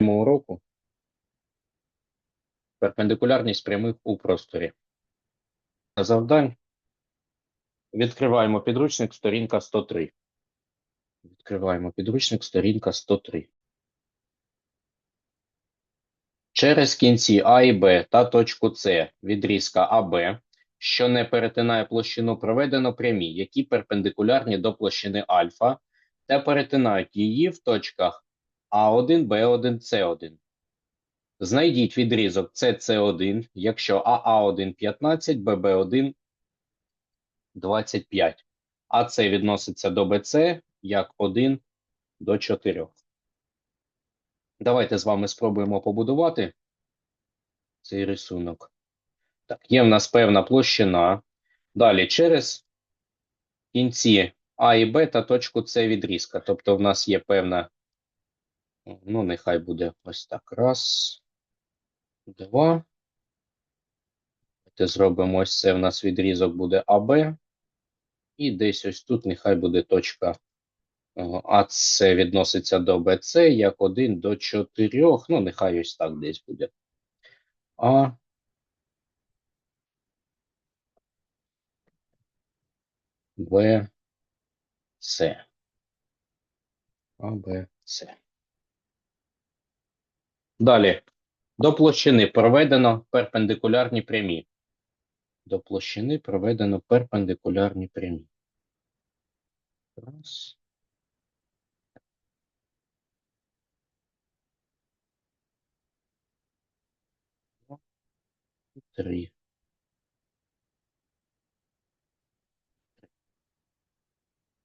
уроку. Перпендикулярність прямих у просторі. Завдань. Відкриваємо підручник, сторінка 103. Відкриваємо підручник, сторінка 103. Через кінці А і Б та точку С відрізка АБ, що не перетинає площину, проведено прямі, які перпендикулярні до площини альфа та перетинають її в точках А1, Б1, С1. Знайдіть відрізок СС1, якщо АА1 15, ББ1 25, а це відноситься до БЦ як 1 до 4. Давайте з вами спробуємо побудувати цей рисунок. Так, є в нас певна площина. Далі через кінці А і Б та точку С відрізка. Тобто в нас є певна, ну, нехай буде ось так. Раз, два. Давайте зробимо ось це. В нас відрізок буде АБ. І десь ось тут нехай буде точка е, АС відноситься до БЦ як 1 до 4. Ну, нехай ось так десь буде. А. Б. С. А, Б, С. Далі. До площини проведено перпендикулярні прямі. До площини проведено перпендикулярні прямі. Раз. Три.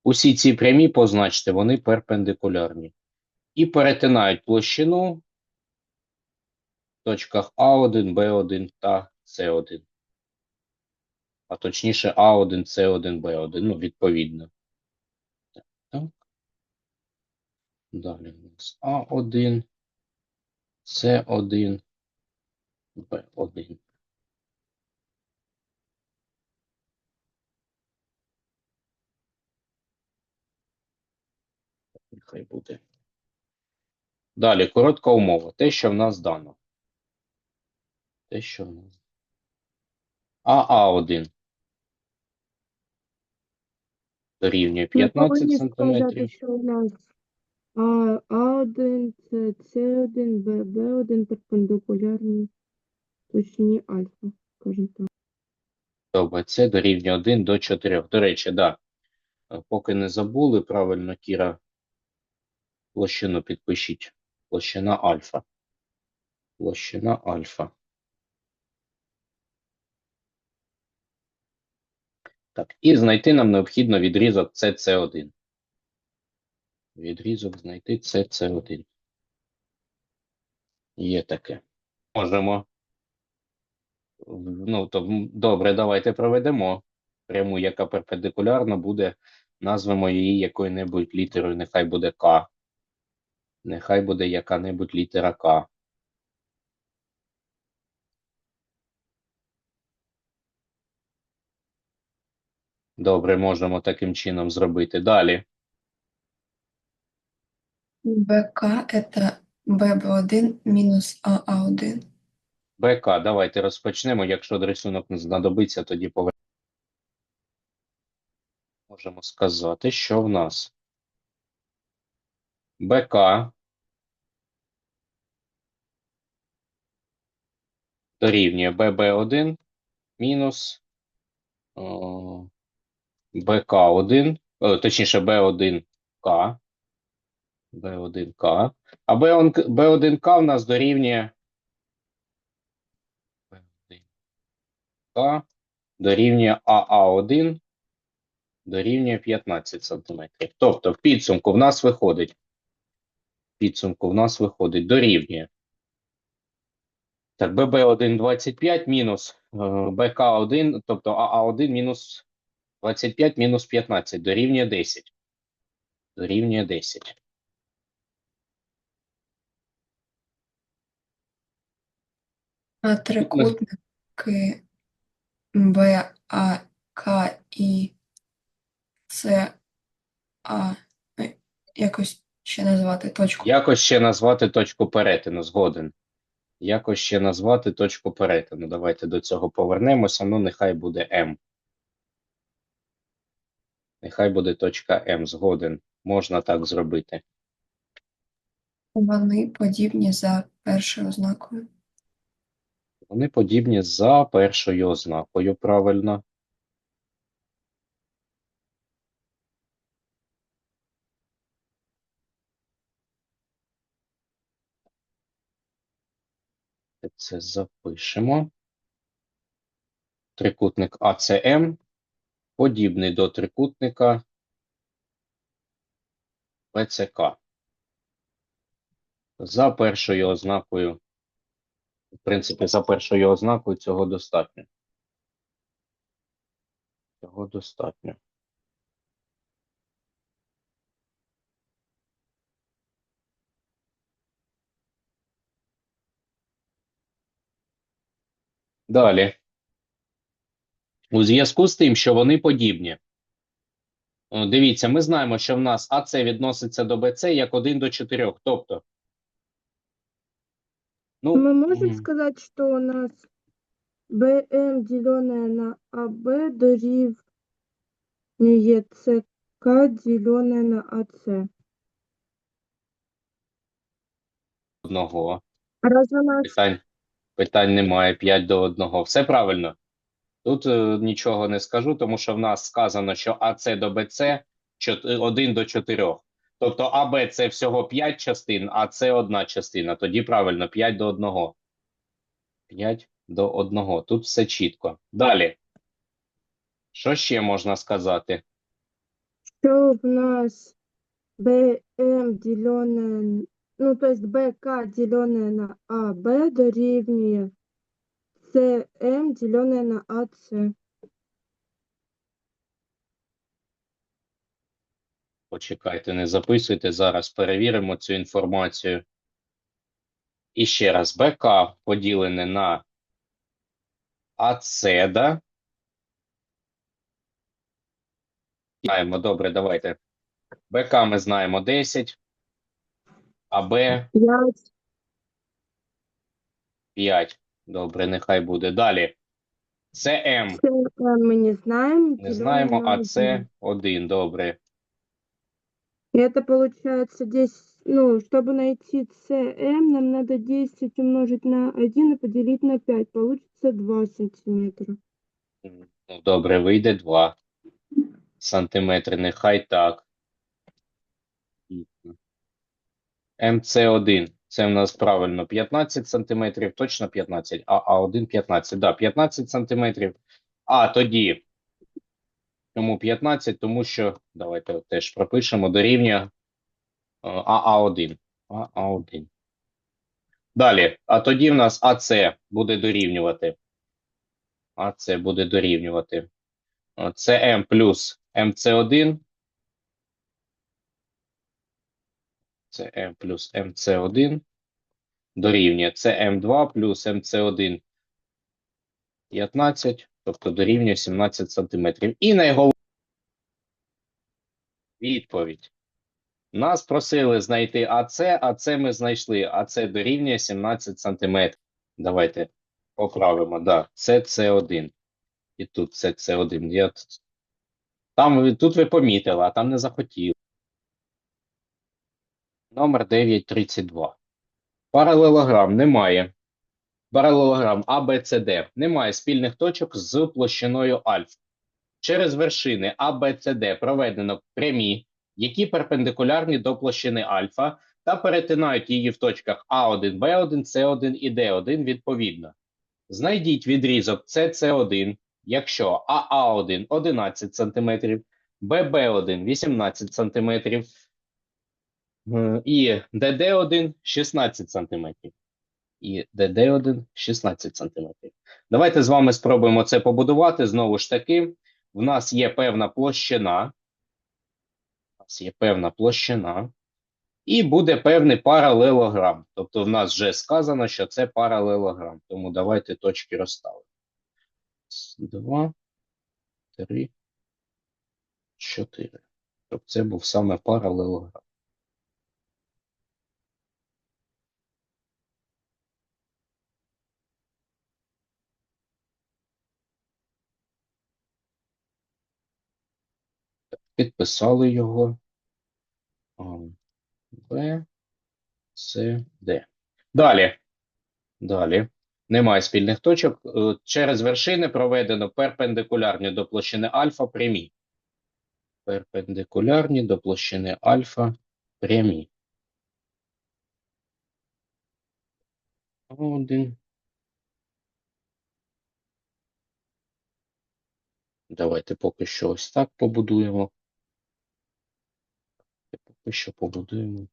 Усі ці прямі позначте, вони перпендикулярні. І перетинають площину точках А1, Б1 та С1. А точніше А1, С1, Б1, ну, відповідно. Так. Далі у нас А1, С1, Б1. Нехай буде. Далі, коротка умова. Те, що в нас дано. Те, що в нас. АА1 дорівнює Ми 15 повинні см. сказати, що у нас А, А1, С, С1, Б, Б1 перпендикулярні точні альфа, скажімо так. Добре, це дорівнює 1 до 4. До речі, да. Е, Поки не забули, правильно, Кіра, площину підпишіть. Площина альфа. Площина альфа. Так, і знайти нам необхідно відрізок CC1. Відрізок знайти CC1. Є таке. Можемо. Ну, то добре, давайте проведемо пряму, яка перпендикулярна буде. Назвемо її якою-небудь літерою. Нехай буде К. Нехай буде яка-небудь літера К. Добре, можемо таким чином зробити. Далі. БК это ББ1 минус АА1. БК, давайте розпочнемо. Якщо рисунок не знадобиться, тоді повернемо. Можемо сказати, що в нас БК дорівнює ББ1 мінус о, БК1, точніше Б1К. Б1К. А Б1, Б1К в нас дорівнює Б1К дорівнює АА1 дорівнює 15 см. Тобто в підсумку в нас виходить, підсумку в нас виходить дорівнює. Так, ББ1 25 мінус е, БК1, тобто АА1 мінус 25 мінус 15 дорівнює 10. Дорівнює 10. А трикутники БАК і СА е, якось ще назвати точку? Якось ще назвати точку перетину, згоден. Якось ще назвати точку перетину. Давайте до цього повернемося. Ну, нехай буде М. Нехай буде точка М, згоден. Можна так зробити. Вони подібні за першою ознакою. Вони подібні за першою ознакою, правильно. Це запишемо. Трикутник АЦМ подібний до трикутника ПЦК. За першою ознакою, в принципі, за першою ознакою цього достатньо. Цього достатньо. Далі. У зв'язку з тим, що вони подібні. Дивіться, ми знаємо, що в нас АЦ відноситься до БЦ як 1 до 4. Тобто. Ну, Мы можем сказать, что у нас БМ, деленное на АБ, дорівнює ЦК, деленное на АЦ. одного. Раз у нас Питань, питань немає. 5 до 1. Все правильно. Тут е, нічого не скажу, тому що в нас сказано, що АЦ до БЦ 1 до 4. Тобто АБ це всього 5 частин, а це одна частина. Тоді правильно 5 до 1. 5 до 1. Тут все чітко. Далі. Що ще можна сказати? що в нас БМ, деленное, ну, то есть БК, деленное на АБ, дорівнює ЦМ, деленное на АЦ. Почекайте, не записуйте. Зараз перевіримо цю інформацію. І ще раз, БК поділене на АЦ. Знаємо, добре, давайте. БК ми знаємо 10, АБ 5, 5. Добре, нехай буде. Далі. ЦМ ЦМ мы не знаем. не деленное знаємо, на а це 1. Добре. И это получается 10, ну, чтобы найти СМ, нам надо 10 умножить на 1 и поделить на 5. Получится 2 сантиметра. Ну, добре, вийде 2 сантиметри, нехай так. МЦ1, це в нас правильно 15 сантиметрів, точно 15, а А1 15, да, 15 сантиметрів. А тоді, чому 15? Тому що, давайте теж пропишемо, дорівнює е, АА1. АА1. Далі, а тоді в нас АЦ буде дорівнювати. АЦ буде дорівнювати. Е, ЦМ плюс МЦ1. ЦМ плюс МЦ1 дорівнює ЦМ2 плюс МЦ1 15, тобто дорівнює 17 сантиметрів. І найголовніше відповідь. Нас просили знайти АЦ, АЦ ми знайшли, АЦ дорівнює 17 сантиметрів. Давайте поправимо, да, це С1. І тут це С1. Я... Там, тут ви помітили, а там не захотіли. Номер 932. Паралелограм немає. Паралелограм ABCD немає спільних точок з площиною альфа. Через вершини ABCD проведено прямі, які перпендикулярні до площини альфа та перетинають її в точках А1, Б1, С1 і Д1 відповідно. Знайдіть відрізок CC1, якщо АА1 11 см, ББ1 18 см, І ДД1 16 см. І ДД1 16 см. Давайте з вами спробуємо це побудувати. Знову ж таки, в нас є певна площина. У нас є певна площина. І буде певний паралелограм. Тобто, в нас вже сказано, що це паралелограм. Тому давайте точки розставимо. Два, три, чотири. Щоб це був саме паралелограм. Підписали його. Б, С, Д. Далі. Далі. Немає спільних точок. Е, Через вершини проведено перпендикулярні до площини альфа прямі. Перпендикулярні до площини альфа прямі. Один. Давайте поки що ось так побудуємо. Що побудуємо.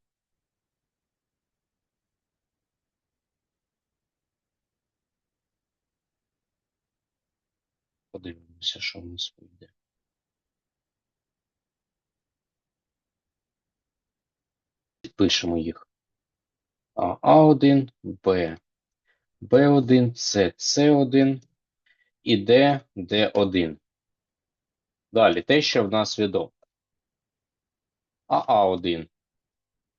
Подивимося, що в нас вийде. Підпишемо їх. А, А1, Б, Б1, С, С1 і Д, Д1. Далі те, що в нас відомо. АА1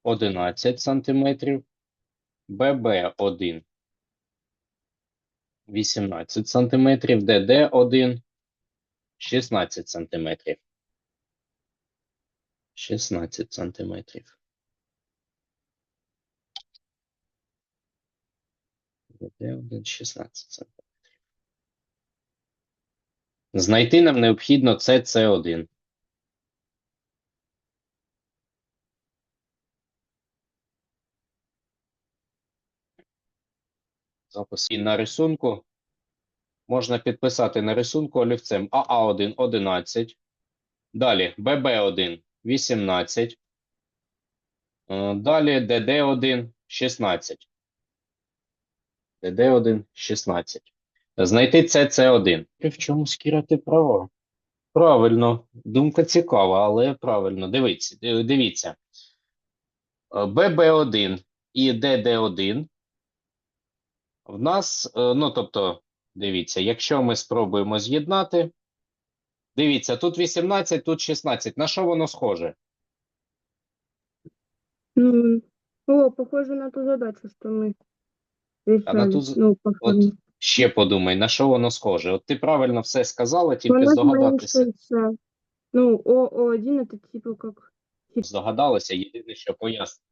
11 см, ББ1 18 см, ДД1 16 см. 16 см. ДД1 16 см. Знайти нам необхідно СС1. Запис і на рисунку можна підписати на рисунку олівцем АА1 11, далі ББ1 18, е, далі ДД1 16. ДД1 16. Знайти СС1. В чомусь Кіра ти права. Правильно, думка цікава, але правильно. Дивіться, дивіться. Е, ББ1 і ДД1 в нас, е, ну, тобто, дивіться, якщо ми спробуємо з'єднати, дивіться, тут 18, тут 16. На що воно схоже? О, похоже на ту задачу, что мы решали. ту Ну, форме. Ще подумай, на що воно схоже? От ти правильно все сказала, тільки Воно здогадатися. Ну, О, О1 это типа как... Здогадалися, єдине, що поясню.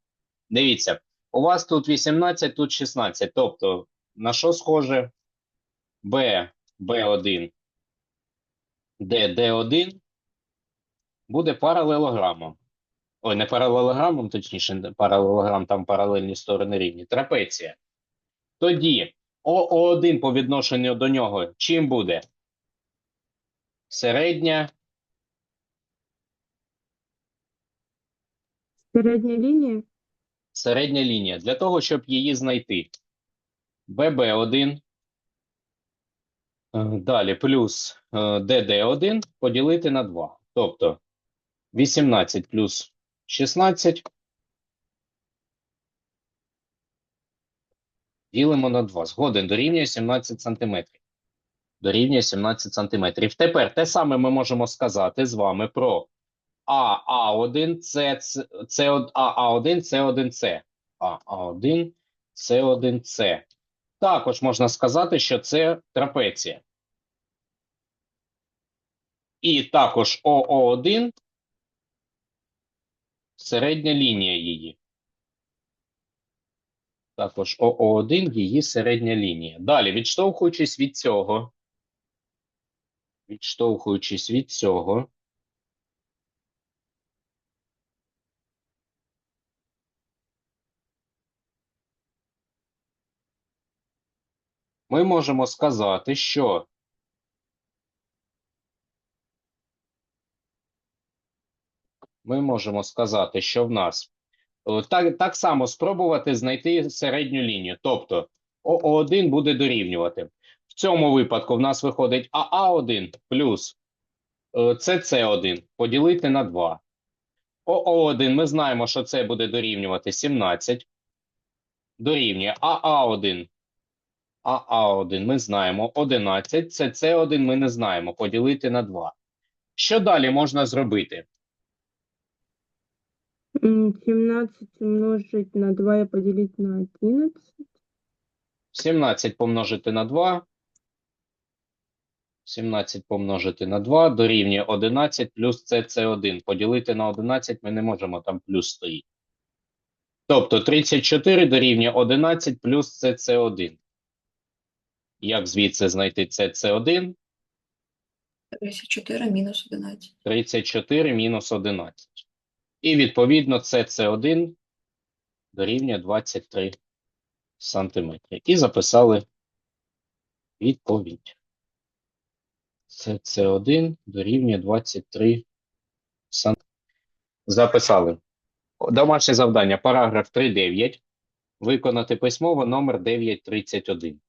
Дивіться, у вас тут 18, тут 16. Тобто, на що схоже Б, Б1, Д, Д1 буде паралелограмом. Ой, не паралелограмом, точніше, паралелограм, там паралельні сторони рівні. Трапеція. Тоді ОО1 по відношенню до нього чим буде? Середня Средняя линия. середня лінія. Для того, щоб її знайти. ББ1. е, Далі плюс е, ДД1 поділити на 2. Тобто 18 плюс 16 ділимо на 2. Згоден дорівнює 17 см. Дорівнює 17 см. Тепер те саме ми можемо сказати з вами про АА1, С, С, АА1, С1С. АА1, С1С. Також можна сказати, що це трапеція. І також ОО1 середня лінія її. Також ОО1 її середня лінія. Далі, відштовхуючись від цього, відштовхуючись від цього, ми можемо сказати, що ми можемо сказати, що в нас е, так, так само спробувати знайти середню лінію. Тобто ОО1 буде дорівнювати. В цьому випадку в нас виходить АА1 плюс е, СС1 поділити на 2. ОО1 ми знаємо, що це буде дорівнювати 17. Дорівнює АА1 АА1 ми знаємо 11, СС1 ми не знаємо, поділити на 2. Що далі можна зробити? 17 умножить на 2 и поделить на 11. 17 помножити на 2 17 помножити на 2 дорівнює 11 плюс СЦ1. Поділити на 11 ми не можемо, там плюс стоїть. Тобто 34 дорівнює 11 плюс СЦ1. Як звідси знайти СЦ1? 34 мінус 11. 34 мінус 11. І відповідно СЦ1 дорівнює 23 сантиметри. І записали відповідь. СЦ1 дорівнює 23 сантиметри. Записали. Домашнє завдання. Параграф 3.9. Виконати письмово номер 931.